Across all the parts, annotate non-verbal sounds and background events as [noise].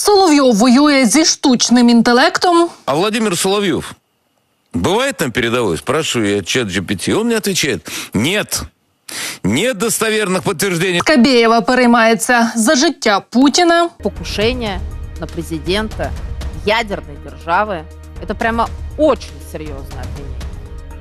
Соловйов воює зі штучним інтелектом. А Владимир Соловьев бывает на передовой? Спрашиваю я чат GPT. Он мне отвечает, нет. Нет достоверных подтверждений. Скабєєва переймається за життя Путіна. покушение на президента ядерной державы. Это прямо очень серьезное обвинение.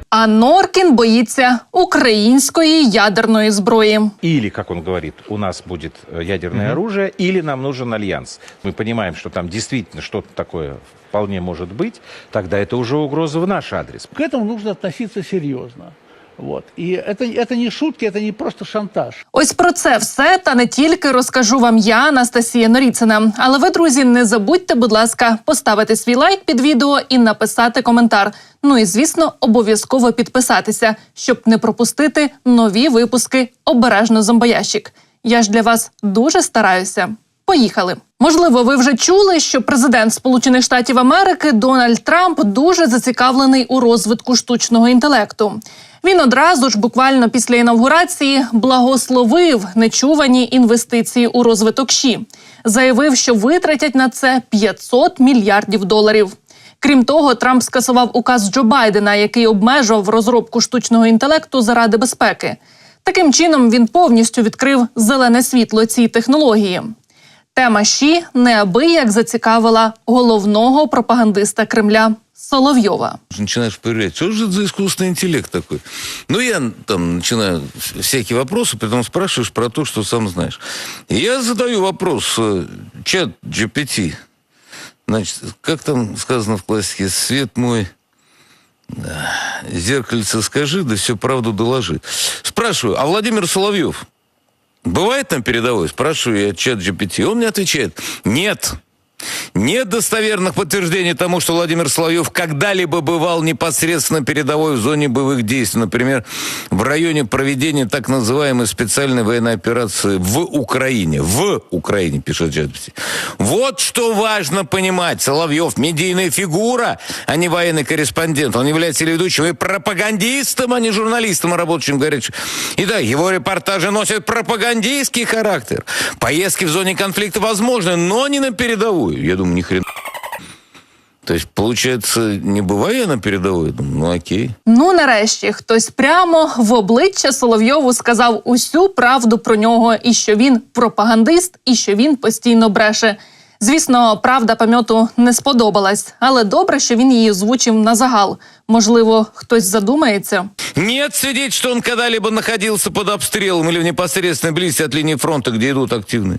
А Норкін боїться української ядерної зброї. Или, как он говорит, у нас будет э, ядерное оружие, или нам нужен альянс. Мы понимаем, что там действительно что-то такое вполне может быть, тогда это уже угроза в наш адрес. К этому нужно относиться серьезно. Вот. И это, это не шутки, это не просто шантаж. Ось про це все та не тільки розкажу вам я, Анастасія Норіцина. Але ви, друзі, не забудьте, будь ласка, поставити свій лайк під відео і написати коментар. Ну і звісно, обов'язково підписатися, щоб не пропустити нові випуски обережно зомбоящик. Я ж для вас дуже стараюся. Поїхали. Можливо, ви вже чули, що президент Сполучених Штатів Америки Дональд Трамп дуже зацікавлений у розвитку штучного інтелекту. Він одразу ж, буквально після інавгурації, благословив нечувані інвестиції у розвиток ШІ. Заявив, що витратять на це 500 мільярдів доларів. Крім того, Трамп скасував указ Джо Байдена, який обмежував розробку штучного інтелекту заради безпеки. Таким чином він повністю відкрив зелене світло цій технології. Тема ЩІ неабияк зацікавила головного пропагандиста Кремля Соловйова. Начинаешь проверять, что же это за искусственный интеллект такой? Ну, я там начинаю всякие вопросы, потом спрашиваешь про то, что сам знаешь. Я задаю вопрос, чат GPT. Значит, как там сказано в классике, свет мой, зеркальце скажи, да всю правду доложи. Спрашиваю, а Владимир Соловьев бывает на передовой? Спрашиваю я чат GPT. Он мне отвечает, нет. Нет достоверных подтверждений тому, что Владимир Соловьев когда-либо бывал непосредственно передовой в зоне боевых действий, например, в районе проведения так называемой специальной военной операции в Украине. В Украине, пишет GPT. Вот что важно понимать. Соловьев медийная фигура, а не военный корреспондент. Он является телеведущим и пропагандистом, а не журналистом, работающим горячим. Итак, его репортажи носят пропагандистский характер. Поездки в зоне конфликта возможны, но не на передовую. Я думаю, ни хрена. То есть, получается, не буває на передовій? Ну окей. Ну, нарешті, хтось прямо в обличчя Соловйову сказав усю правду про нього, і що він пропагандист, і що він постійно бреше. Звісно, правда пам'яту не сподобалась, але добре, що він її озвучив на загал. Можливо, хтось задумається. Нет свидетельств, что он когда-либо находился под обстрелом или в непосредственной близости от линии фронта, где идут активные.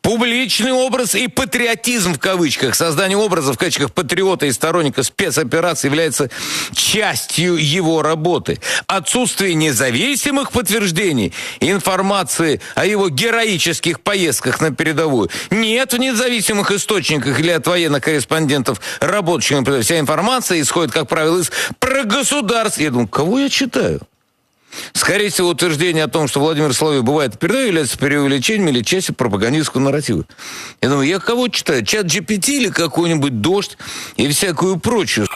Публичный образ и патриотизм в кавычках, создание образа в кавычках патриота и сторонника спецоперации является частью его работы. Отсутствие независимых подтверждений информации о его героических поездках на передовую нет в независимых источниках или от военных корреспондентов, передовой. Вся информация исходит, как правило, из прогосударств. Я думаю, кого я читаю? Скорее всего, утверждение о том, что Владимир Соловьев бывает передовой, является преувеличением или частью пропагандистского нарратива. Я думаю, я кого читаю? Чат GPT или какой-нибудь дождь и всякую прочую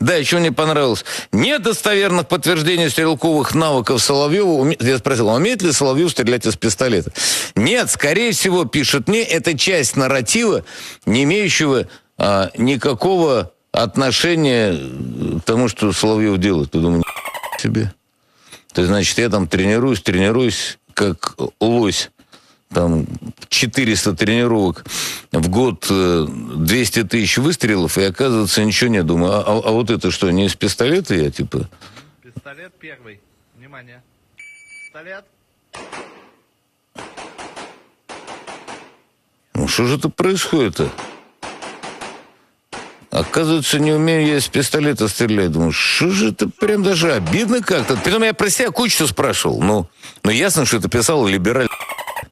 да, еще мне понравилось. Нет достоверных подтверждений стрелковых навыков Соловьева. Я спросил, а умеет ли Соловьев стрелять из пистолета? Нет, скорее всего, пишет мне, это часть нарратива, не имеющего а, никакого отношения к тому, что Соловьев делает. Думаю, «Ни себе. То есть, значит, я там тренируюсь, тренируюсь, как лось. Там 400 тренировок в год, э, 200 тысяч выстрелов, и оказывается ничего нет. Думаю, а, а- а вот это что, не из пистолета я, типа? Пистолет первый. Внимание. Пистолет. Ну, что же это происходит-то? Оказывается, не умею я из пистолета стрелять. Думаю, что же это прям даже обидно как-то. Потом я про себя кучу что спрашивал. Ну, ну ясно, что это писал либераль.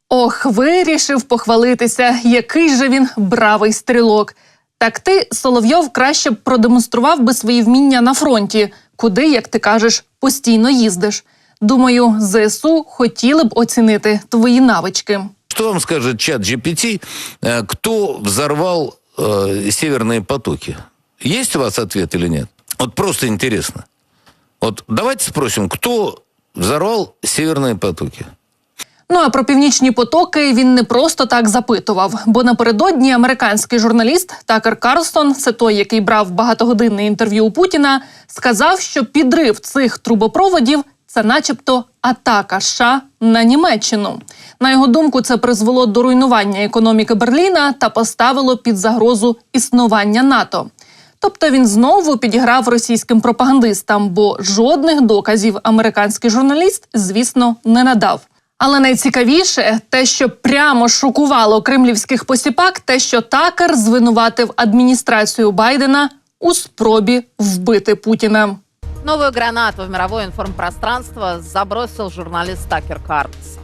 Ох, вирішив похвалитися, який же він бравий стрілок. Так ти, Соловйов, краще б продемонстрував би свої вміння на фронті, куди, як ти кажеш, постійно їздиш. Думаю, ЗСУ хотіли б оцінити твої навички. Что вам скажет чат GPT, э, кто взорвал э, северные потоки? Есть у вас ответ или нет? Вот просто интересно. Вот давайте спросим, кто взорвал северные потоки? Ну а про північні потоки він не просто так запитував, бо напередодні американський журналіст Такер Карлсон, це той, який брав багатогодинне інтерв'ю у Путіна, сказав, що підрив цих трубопроводів це, начебто, атака США на Німеччину. На його думку, це призвело до руйнування економіки Берліна та поставило під загрозу існування НАТО. Тобто він знову підіграв російським пропагандистам, бо жодних доказів американський журналіст, звісно, не надав. Але найцікавіше те, що прямо шокувало кремлівських посіпак, те, що Такер звинуватив адміністрацію Байдена у спробі вбити Путіна. Новую гранату в мировое информпространство забросил журналист Такер Карлсон.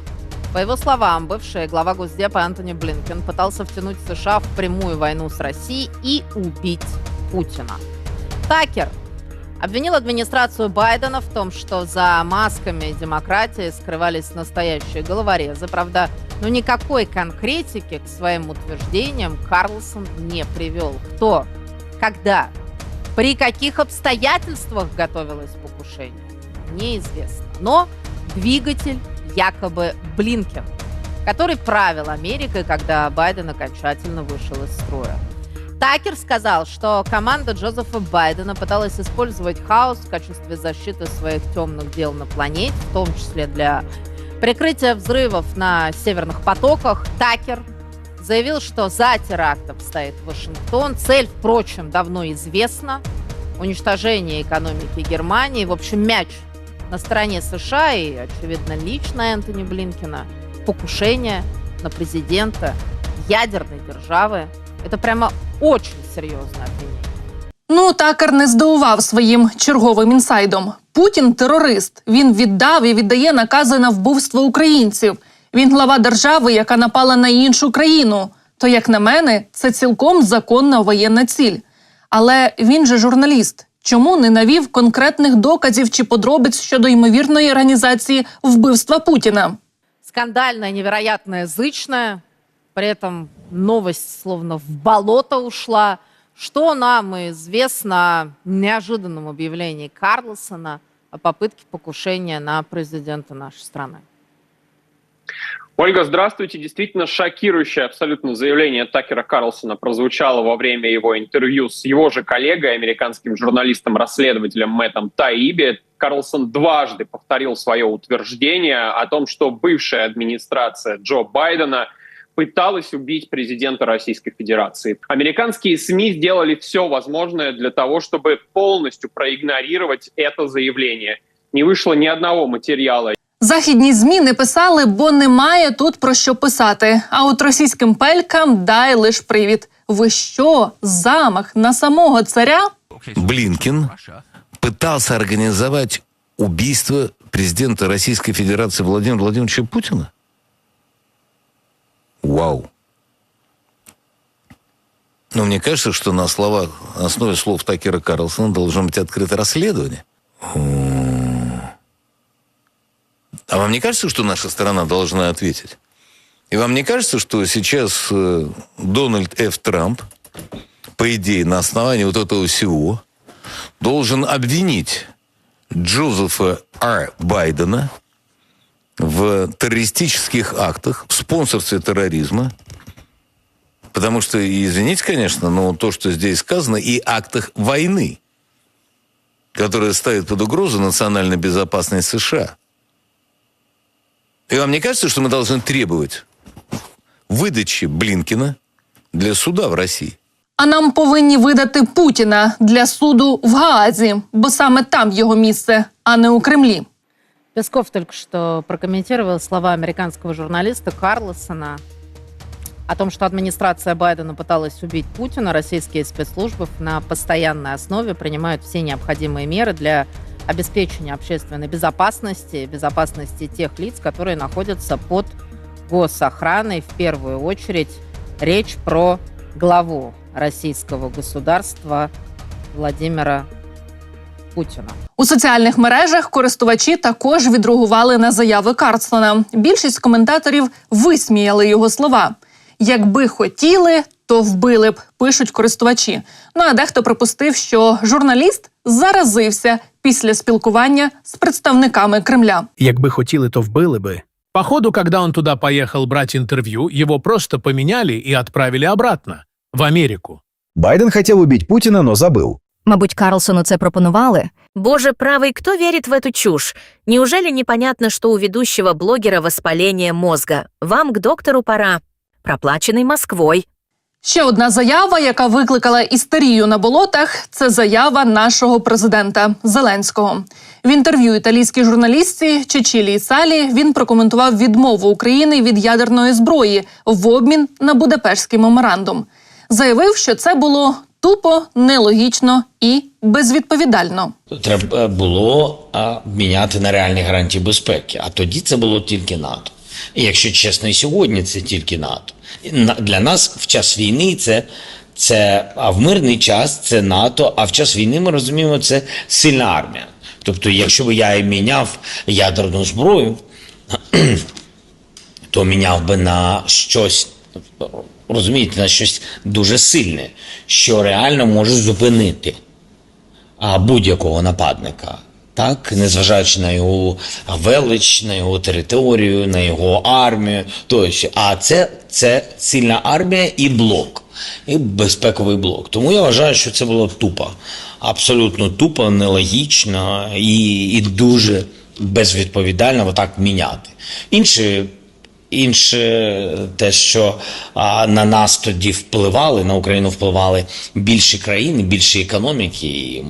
По его словам, бывший глава Госдепа Антони Блинкен пытался втянуть США в прямую войну с Россией и убить Путина. Такер обвинил администрацию Байдена в том, что за масками демократии скрывались настоящие головорезы. Правда, ну никакой конкретики к своим утверждениям Карлсон не привел. Кто? Когда? При каких обстоятельствах готовилось покушение, неизвестно. Но двигатель якобы Блинкен, который правил Америкой, когда Байден окончательно вышел из строя. Такер сказал, что команда Джозефа Байдена пыталась использовать хаос в качестве защиты своих темных дел на планете, в том числе для прикрытия взрывов на северных потоках. Такер заявил, что за терактом стоит Вашингтон. Цель, впрочем, давно известна. Уничтожение экономики Германии. В общем, мяч на стороне США и, очевидно, лично Энтони Блинкина. Покушение на президента ядерной державы. Это прямо очень серьезное обвинение. Ну, Такер не здивував своїм черговим інсайдом. Путін терорист. Він віддав і віддає накази на вбивство українців. Він глава держави, яка напала на іншу країну. То, як на мене, це цілком законна воєнна ціль. Але він же журналіст. Чому не навів конкретних доказів чи подробиць щодо ймовірної організації вбивства Путіна? Скандальная, невероятная, зычная. При этом новость словно в болото ушла. Что нам известно о неожиданном объявлении Карлсона о попытке покушения на президента нашей страны? Ольга, здравствуйте. Действительно шокирующее абсолютно заявление Такера Карлсона прозвучало во время его интервью с его же коллегой, американским журналистом-расследователем Мэттом Таиби. Карлсон дважды повторил свое утверждение о том, что бывшая администрация Джо Байдена пыталась убить президента Российской Федерации. Американские СМИ сделали все возможное для того, чтобы полностью проигнорировать это заявление. Не вышло ни одного материала Західні змі не писали, бо немає тут про що писати. А от російським пелькам дай лиш привід. Ви що, замах на самого царя? Блинкин пытался организовать убийство президента Российской Федерации Владимира Владимировича Путина? Вау. Но мне кажется, что на словах, на основе слов Такера Карлсона должно быть открыто расследование. А вам не кажется, что наша сторона должна ответить? И вам не кажется, что сейчас э, Дональд Ф. Трамп, по идее, на основании вот этого всего, должен обвинить Джозефа Р. Байдена в террористических актах, в спонсорстве терроризма, потому что, извините, конечно, но то, что здесь сказано, и актах войны, которые ставят под угрозу национальную безопасность США. И вам не кажется, что мы должны требовать выдачи Блинкина для суда в России? А нам повинні видати Путіна для суду в Гаазі, бо саме там його місце, а не у Кремлі. Песков только что прокомментировал слова американского журналиста Карлсона о том, что администрация Байдена пыталась убить Путина. Российские спецслужбы на постоянной основе принимают все необходимые меры для обеспечения общественной безопасности, безопасности тех лиц, которые находятся под госохраной. В первую очередь речь про главу российского государства Владимира Путина. У соціальних мережах користувачі також відреагували на заяви Карлсона. Більшість коментаторів висміяли його слова. Якби хотіли, то вбили б, пишуть користувачі. Ну а дехто припустив, що журналіст заразився після спілкування з представниками Кремля. Якби хотіли, то вбили би, Походу, когда он туда поехал брать интервью, его просто поменяли и отправили обратно, в Америку. Байден хотел убить Путина, но забыл. Мабуть, Карлсону це пропонували. Боже правый, кто верит в эту чушь? Неужели непонятно, что у ведущего блогера воспаление мозга? Вам к доктору пора. Проплаченный Москвой. Ще одна заява, яка викликала істерію на болотах, це заява нашого президента Зеленського. В інтерв'ю італійській журналістці Чечілії Салі він прокоментував відмову України від ядерної зброї в обмін на Будапештський меморандум. Заявив, що це було тупо, нелогічно і безвідповідально. Треба було міняти на реальні гарантії безпеки. А тоді це було тільки НАТО. І якщо чесно, і сьогодні це тільки НАТО. Для нас в час війни це, це а в мирний час це НАТО, а в час війни ми розуміємо, це сильна армія. Тобто, якщо б я міняв ядерну зброю, [clears throat] то міняв би на щось, розумієте, на щось дуже сильне, що реально може зупинити будь-якого нападника. Так, незважаючи на його велич, на його територію, на його армію, тощо. А це, це сильна армія і блок, і безпековий блок. Тому я вважаю, що це було тупо. Абсолютно тупо, нелогічно і, і дуже безвідповідально отак міняти. Інше Інше те, що а, на нас тоді впливали, на Україну впливали більші країни, більші економіки,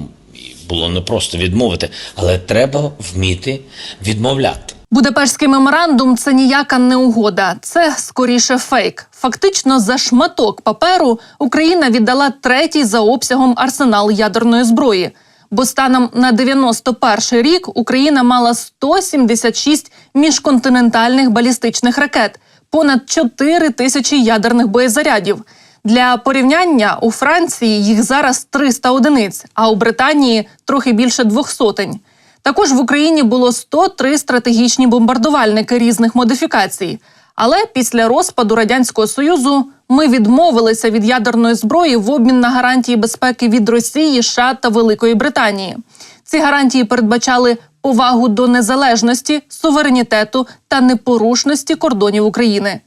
було непросто відмовити, але треба вміти відмовляти. Будапештський меморандум це ніяка не угода, це скоріше фейк. Фактично, за шматок паперу Україна віддала третій за обсягом арсенал ядерної зброї. Бо станом на 91 рік Україна мала 176 міжконтинентальних балістичних ракет, понад 4 тисячі ядерних боєзарядів. Для порівняння у Франції їх зараз 300 одиниць, а у Британії трохи більше двох сотень. Також в Україні було 103 стратегічні бомбардувальники різних модифікацій. Але після розпаду радянського союзу ми відмовилися від ядерної зброї в обмін на гарантії безпеки від Росії, США та Великої Британії. Ці гарантії передбачали повагу до незалежності, суверенітету та непорушності кордонів України.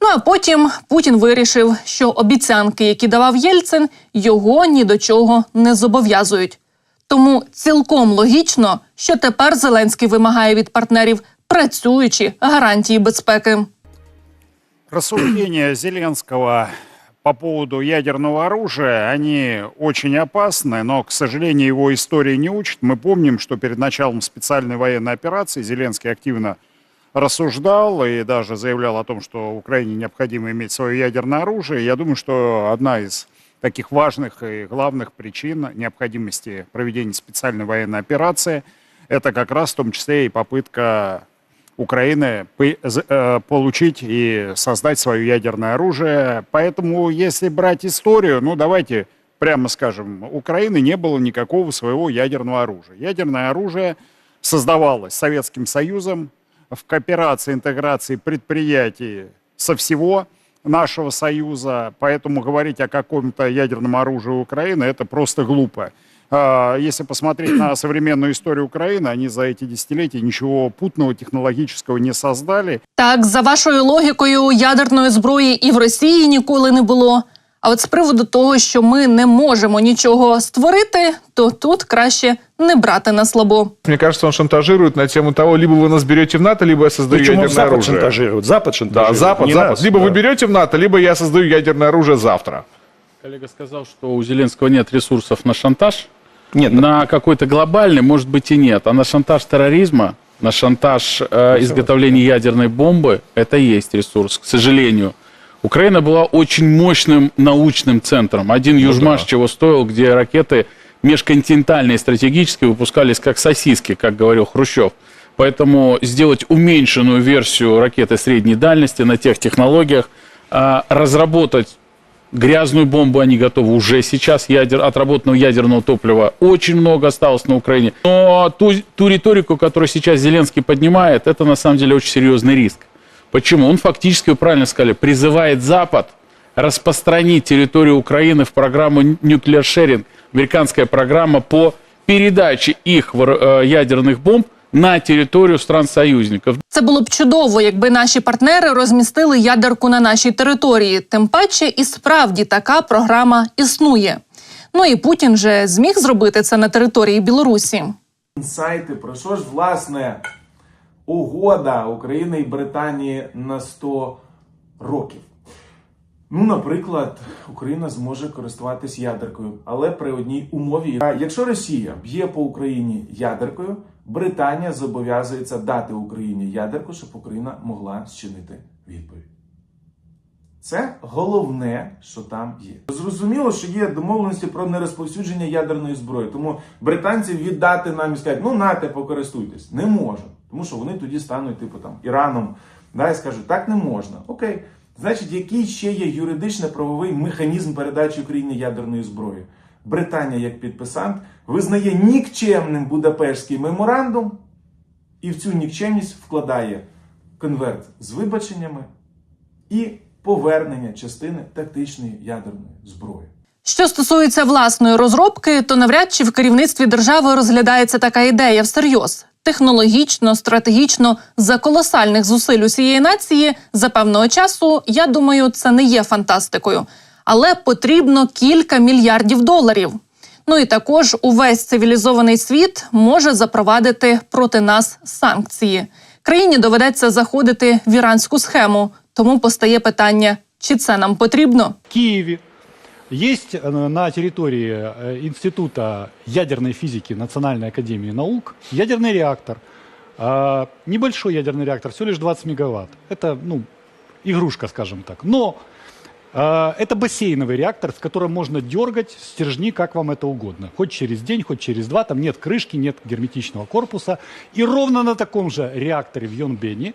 Ну а потім Путін вирішив, що обіцянки, які давав Єльцин, його ні до чого не зобов'язують. Тому цілком логічно, що тепер Зеленський вимагає від партнерів працюючі гарантії безпеки. Рассуждения Зеленского по поводу ядерного оружия, они очень опасны, но, к сожалению, его история не учит. Мы помним, что перед началом специальной военной операции Зеленский активно рассуждал и даже заявлял о том, что Украине необходимо иметь свое ядерное оружие. Я думаю, что одна из таких важных и главных причин необходимости проведения специальной военной операции это как раз в том числе и попытка Украины э, получить и создать свое ядерное оружие. Поэтому, если брать историю, ну давайте прямо скажем, Украины не было никакого своего ядерного оружия. Ядерное оружие создавалось Советским Союзом в кооперации, интеграции предприятий со всего нашего союза. Поэтому говорить о каком-то ядерном оружии Украины это просто глупо. А, Если посмотреть на современную историю Украины, они за эти десятилетия ничего путного технологического не создали. Так, за вашою логікою, ядерної зброї і в Росії ніколи не було. А от з приводу того, що ми не можемо нічого створити, то тут краще не брати на слабо. Мне кажется, он шантажирует на тему того, либо вы нас берете в НАТО, либо я создаю Причем он ядерное Запад оружие. шантажирует. Запад Да, шантажирует. Запад, не Запад. нас, либо да. вы берете в НАТО, либо я создаю ядерное оружие завтра. Коллега сказал, что у Зеленского нет ресурсов на шантаж. Нет, На какой-то глобальный, может быть, и нет. А на шантаж терроризма, на шантаж э, изготовления ядерной бомбы, это и есть ресурс, к сожалению. Украина была очень мощным научным центром. Один Южмаш чего стоил, где ракеты межконтинентальные стратегические выпускались как сосиски, как говорил Хрущев. Поэтому сделать уменьшенную версию ракеты средней дальности на тех технологиях, а, разработать грязную бомбу они готовы уже сейчас. Ядер, отработанного ядерного топлива очень много осталось на Украине. Но ту, ту риторику, которую сейчас Зеленский поднимает, это на самом деле очень серьезный риск. Почему? Он фактически, вы правильно сказали, призывает Запад распространить территорию Украины в программу Nuclear Sharing, американская программа по передаче их вор- э, ядерных бомб на территорию стран-союзников. Це було б чудово, якби наші партнери розмістили ядерку на нашій території. Тим паче, і справді така програма існує. Ну і Путін же зміг зробити це на території Білорусі. Інсайти про що ж власне угода України і Британії на 100 років. Ну, наприклад, Україна зможе користуватись ядеркою, але при одній умові. Якщо Росія б'є по Україні ядеркою, Британія зобов'язується дати Україні ядерку, щоб Україна могла зчинити відповідь. Це головне, що там є. Зрозуміло, що є домовленості про нерозповсюдження ядерної зброї. Тому британців віддати нам і сказати, ну нате, покористуйтесь, не можемо. Тому що вони тоді стануть, типу там Іраном, да, і скажуть, так не можна. Окей. Значить, який ще є юридично-правовий механізм передачі Україні ядерної зброї? Британія, як підписант, визнає нікчемним Будапештський меморандум і в цю нікчемність вкладає конверт з вибаченнями і повернення частини тактичної ядерної зброї. Що стосується власної розробки, то навряд чи в керівництві держави розглядається така ідея всерйоз. Технологічно, стратегічно, за колосальних зусиль усієї нації за певного часу, я думаю, це не є фантастикою. Але потрібно кілька мільярдів доларів. Ну і також увесь цивілізований світ може запровадити проти нас санкції. Країні доведеться заходити в іранську схему, тому постає питання, чи це нам потрібно. В Киеве есть э, на территории э, Института ядерной физики Национальной академии наук ядерный реактор. А, Небольшой ядерный реактор, всего лишь 20 мегаватт. Это, ну, игрушка, скажем так. Но а, это бассейновый реактор, в котором можно дергать стержни, как вам это угодно. Хоть через день, хоть через два. Там нет крышки, нет герметичного корпуса. И ровно на таком же реакторе в Йонбене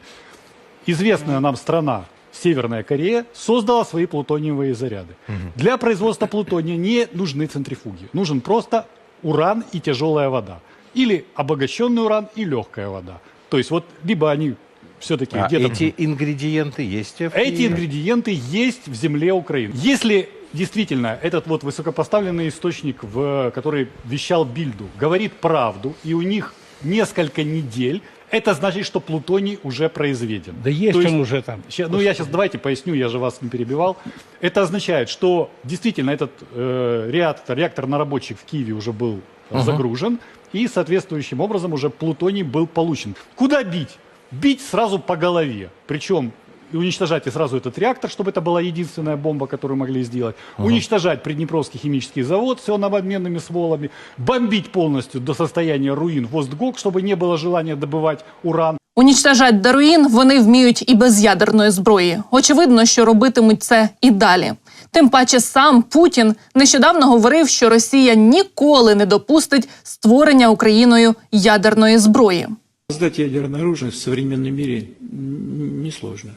известная нам страна Северная Корея создала свои плутониевые заряды. Для производства плутония не нужны центрифуги. Нужен просто уран и тяжелая вода. Или обогащенный уран и легкая вода. То есть вот либо они все-таки А где-то... эти ингредиенты есть в Эти ингредиенты есть в земле Украины. Если действительно этот вот высокопоставленный источник, в, который вещал Бильду, говорит правду, и у них несколько недель, это значит, что плутоний уже произведен. Да есть он уже там. Ща- ну, я сейчас давайте поясню, я же вас не перебивал. Это означает, что действительно этот э, реактор, реактор на рабочих в Киеве уже был Ага. загружен, и соответствующим образом уже плутоний был получен. Куда бить? Бить сразу по голове. Причем и уничтожать и сразу этот реактор, чтобы это была единственная бомба, которую могли сделать. Ага. Уничтожать Приднепровский химический завод с его обменными стволами. Бомбить полностью до состояния руин Востгок, чтобы не было желания добывать уран. Унічтажать даруїн вони вміють і без ядерної зброї. Очевидно, що робитимуть це і далі. Тим паче сам Путін нещодавно говорив, що Росія ніколи не допустить створення Україною ядерної зброї. Создать ядерное оружие в современном мире н- несложно.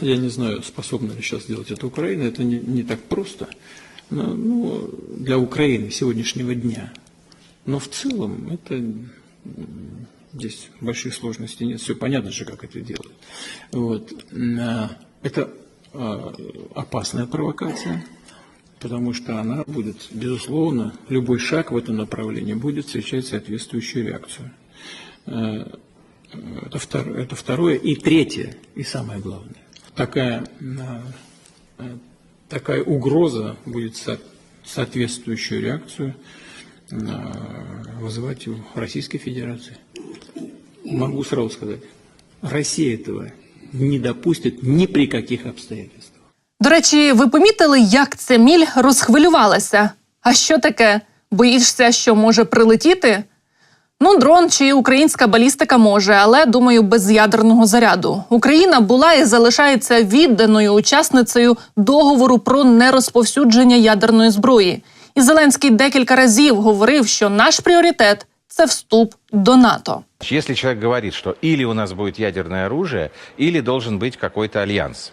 Я не знаю, способна ли сейчас сделать это Украина. Это не, не так просто. Но, ну, для Украины сегодняшнего дня. Но в целом это здесь больших сложностей нет. Все понятно же, как это делают. Вот. А, Это а, опасная провокация, потому что она будет, безусловно, любой шаг в этом направлении будет встречать соответствующую реакцию. Э, Это второе, это второе. И третье, и самое главное Такая, а, э, такая угроза будет со- соответствующую реакцию а, вызывать у Российской Федерации. Могу сразу сказать, Россия этого не допустит ни при каких обстоятельствах. До речі, ви помітили, як ця міль розхвилювалася? А що таке? Боїшся, що може прилетіти? Ну, дрон чи українська балістика може, але думаю, без ядерного заряду. Україна була і залишається відданою учасницею договору про нерозповсюдження ядерної зброї. І Зеленський декілька разів говорив, що наш пріоритет це вступ до НАТО. Если человек говорит, что или у нас будет ядерное оружие, или должен быть какой-то альянс,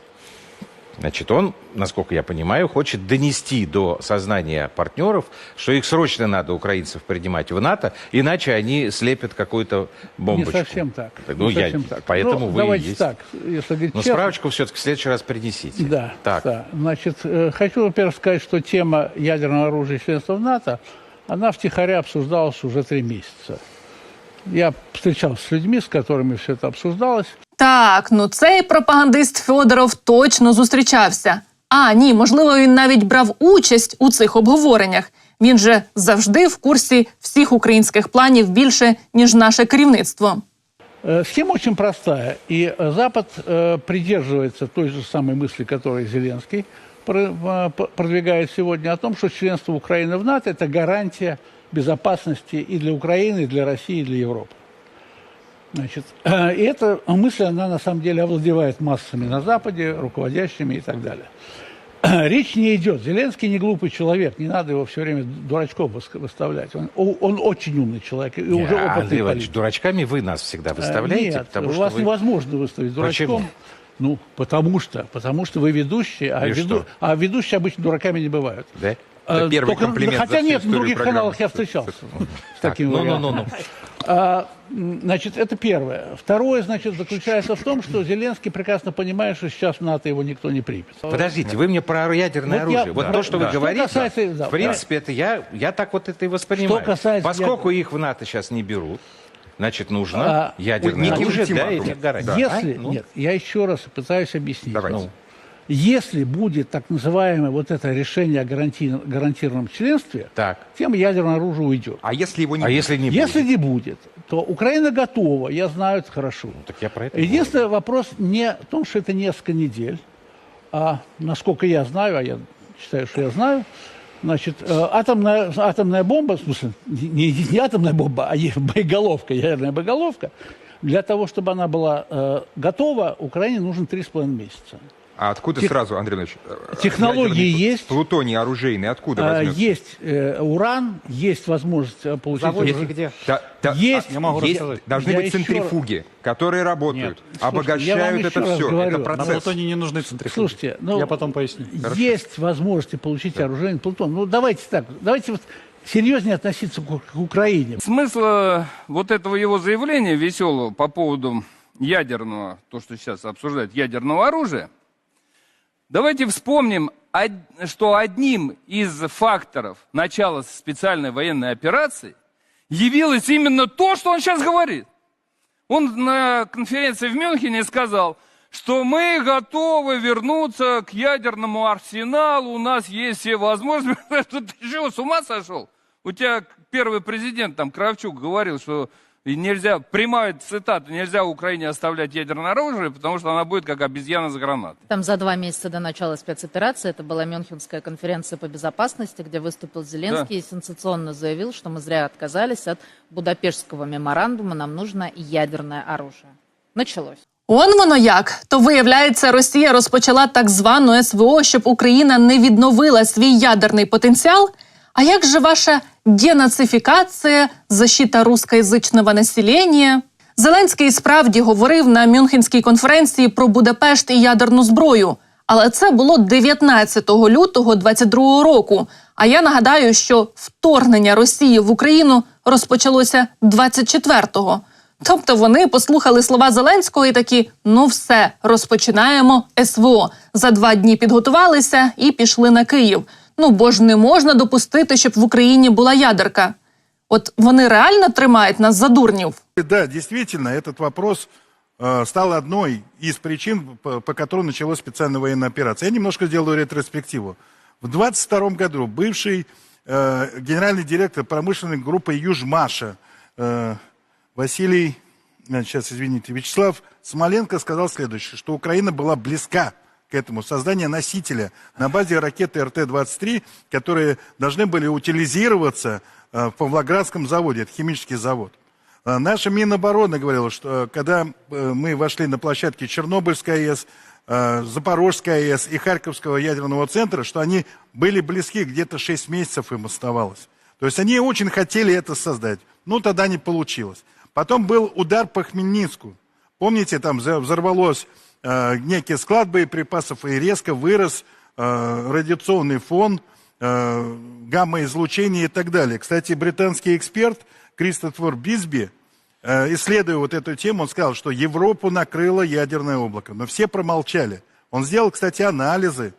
значит, он, насколько я понимаю, хочет донести до сознания партнеров, что их срочно надо, украинцев, принимать в НАТО, иначе они слепят какую-то бомбочку. Не совсем так. Ну, Не я, совсем так. поэтому Ну, вы и давайте есть. так, если говорить Но честно. справочку все-таки в следующий раз принесите. Да, Так. да. Значит, э, хочу, во-первых, сказать, что тема ядерного оружия и членства в НАТО, она втихаря обсуждалась уже три месяца. Я встречался с людьми, с которыми все это обсуждалось. Так, ну цей пропагандист Федоров точно зустрічався. А ні, можливо, він навіть брав участь у цих обговореннях. Він же завжди в курсі всіх українських планів більше ніж наше керівництво. Э, Схема очень простая, и э, Запад э, придерживается той же самой мысли, которую Зеленский про- э, п- продвигает сегодня, о том, что членство Украины в НАТО – это гарантия Безопасности и для Украины, и для России, и для Европы. Значит, э, и эта мысль, она на самом деле овладевает массами на Западе, руководящими и так далее. [clears throat] Речь не идет. Зеленский не глупый человек, не надо его все время дурачком выс- выставлять. Он, он очень умный человек и Не, уже опытный Иванович, политик. дурачками вы нас всегда Э, выставляете, Нет, потому что вас вы- невозможно выставить дурачком. Почему? Ну, потому что, потому что вы ведущий, а, И веду- что? а ведущие обычно дураками не бывают. Да? Э, первый только- комплимент Хотя нет, историю других программы. каналах я встречался с Так, такими ну, ну, ну, ну. А, Значит, это первое. Второе, значит, заключается в том, что Зеленский прекрасно понимает, что сейчас в НАТО его никто не примет. Подождите, вы мне про ядерное Вот я- оружие. Вот да, то, что да. вы Что говорите, касается- да, в принципе, это я, я так вот это и воспринимаю. Что касается Поскольку их в НАТО сейчас не берут, значит, нужно А, ядерное оружие для этих гарантий. Если, А? Ну, нет, я еще раз пытаюсь объяснить. Давайте. Ну, если будет так называемое вот это решение о гаранти- гарантированном членстве, Так. тем ядерное оружие уйдет. А если его не А будет? если не Если будет? не будет, то Украина готова, я знаю это хорошо. Так я про это Единственный вопрос не в том, что это несколько недель, а насколько я знаю, а я считаю, что я знаю, значит, э, атомная, атомная бомба, в смысле, не, не- не атомная бомба, а боеголовка, ядерная боеголовка, для того, чтобы она была э, готова, Украине нужно 3,5 месяца. А откуда Тех- сразу, Андрей Иванович? э, Технологии ядерный есть. Плутоний оружейный откуда Э, возьмется? есть э, уран, есть возможность э, получить... Заводики оружие. где? Да, да, Есть. а, Я могу есть- рассказать. Должны Я быть центрифуги, которые работают, Слушайте, вам обогащают еще это раз все. говорю, Это процесс. На Плутоне не нужны центрифуги. Слушайте, ну, Я потом поясню. есть возможности получить оружейный Плутон. Ну, давайте так, давайте вот серьезнее относиться к, к Украине. Смысл э, вот этого его заявления веселого по поводу ядерного, то, что сейчас обсуждают, ядерного оружия, давайте вспомним, что одним из факторов начала специальной военной операции явилось именно то, что он сейчас говорит. Он на конференции в Мюнхене сказал, что мы готовы вернуться к ядерному арсеналу, у нас есть все возможности. [laughs] Ты что, с ума сошел? У тебя первый президент, там, Кравчук, говорил, что нельзя, прямая цитата, нельзя Украине оставлять ядерное оружие, потому что она будет как обезьяна с гранатой. Там за два месяца до начала спецоперации, это была Мюнхенская конференция по безопасности, где выступил Зеленский и сенсационно заявил, что мы зря отказались от Будапештского меморандума, нам нужно ядерное оружие. Началось. Он воно як. То виявляється, Росія розпочала так звану СВО, щоб Україна не відновила свій ядерний потенціал. А як же ваша денацифікація, защита рускоязичного населення? Зеленський справді говорив на Мюнхенській конференції про Будапешт і ядерну зброю. Але це було 19 лютого 22 року. А я нагадаю, що вторгнення Росії в Україну розпочалося 24-го. Тобто вони послухали слова Зеленського і такі: ну все, розпочинаємо СВО. За два дні підготувалися і пішли на Київ. Ну бо ж не можна допустити, щоб в Україні була ядерка. От вони реально тримають нас за дурнів. Да, действительно, этот вопрос э, стал одной из причин, по, по которой началась специальная военная операция. Я немножко сделаю ретроспективу. В 22 году бывший э, генеральный директор промышленной группы Южмаша э, Василий, э, сейчас извините, Вячеслав Смоленко сказал следующее, что Украина была близка к этому, создание носителя на базе ракеты РТ-23, которые должны были утилизироваться э, в Павлоградском заводе, это химический завод. А Наша Минобороны говорила, что э, когда э, мы вошли на площадке Чернобыльской АЭС, э, Запорожской АЭС и Харьковского ядерного центра, что они были близки, где-то 6 месяцев им оставалось. То есть они очень хотели это создать. Ну, тогда не получилось. Потом был удар по Хмельницку. Помните, там взорвалось э, некий склад боеприпасов и резко вырос э, радиационный фон, э, гамма-излучение и так далее. Кстати, британский эксперт Кристофер Бисби, э, исследуя вот эту тему, он сказал, что Европу накрыло ядерное облако. Но все промолчали. Он сделал, кстати, анализы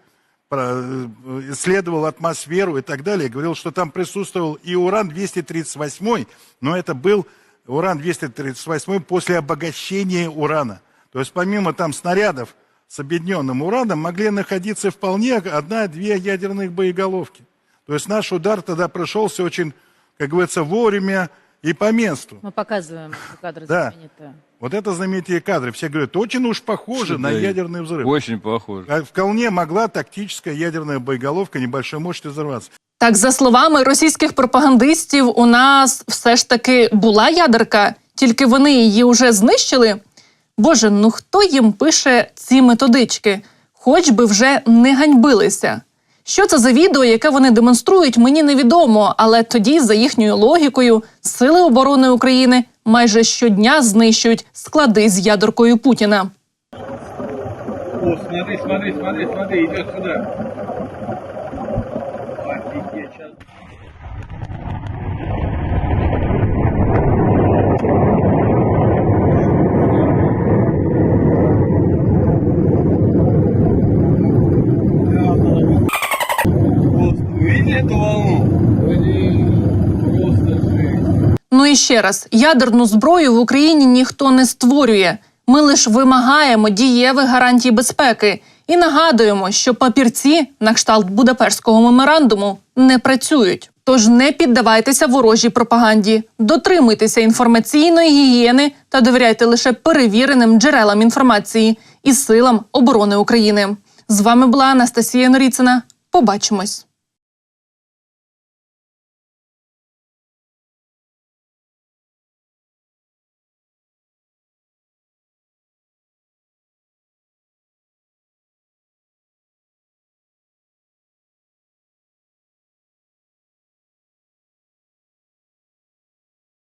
э, исследовал атмосферу и так далее, говорил, что там присутствовал и уран-238, но это был уран-238 после обогащения урана. То есть помимо там снарядов с объединенным ураном могли находиться вполне одна-две ядерных боеголовки. То есть наш удар тогда пришелся очень, как говорится, вовремя и по месту. Мы показываем кадры Да. знаменитые. Вот это знаменитые кадры. Все говорят, очень уж похоже на Да, ядерный взрыв. Очень похоже. А Вполне могла тактическая ядерная боеголовка небольшой мощности взорваться. Так, за словами російських пропагандистів, у нас все ж таки була ядерка, тільки вони її вже знищили. Боже, ну хто їм пише ці методички? Хоч би вже не ганьбилися. Що це за відео, яке вони демонструють, мені невідомо. Але тоді, за їхньою логікою, сили оборони України майже щодня знищують склади з ядеркою Путіна. О, смотри, смотри, смотри, смотри, идет сюда. Ну і ще раз: ядерну зброю в Україні ніхто не створює. Ми лише вимагаємо дієвих гарантій безпеки і нагадуємо, що папірці на кшталт Будапештського меморандуму не працюють. Тож не піддавайтеся ворожій пропаганді, дотримуйтеся інформаційної гігієни та довіряйте лише перевіреним джерелам інформації і силам оборони України. З вами була Анастасія Норіцина. Побачимось.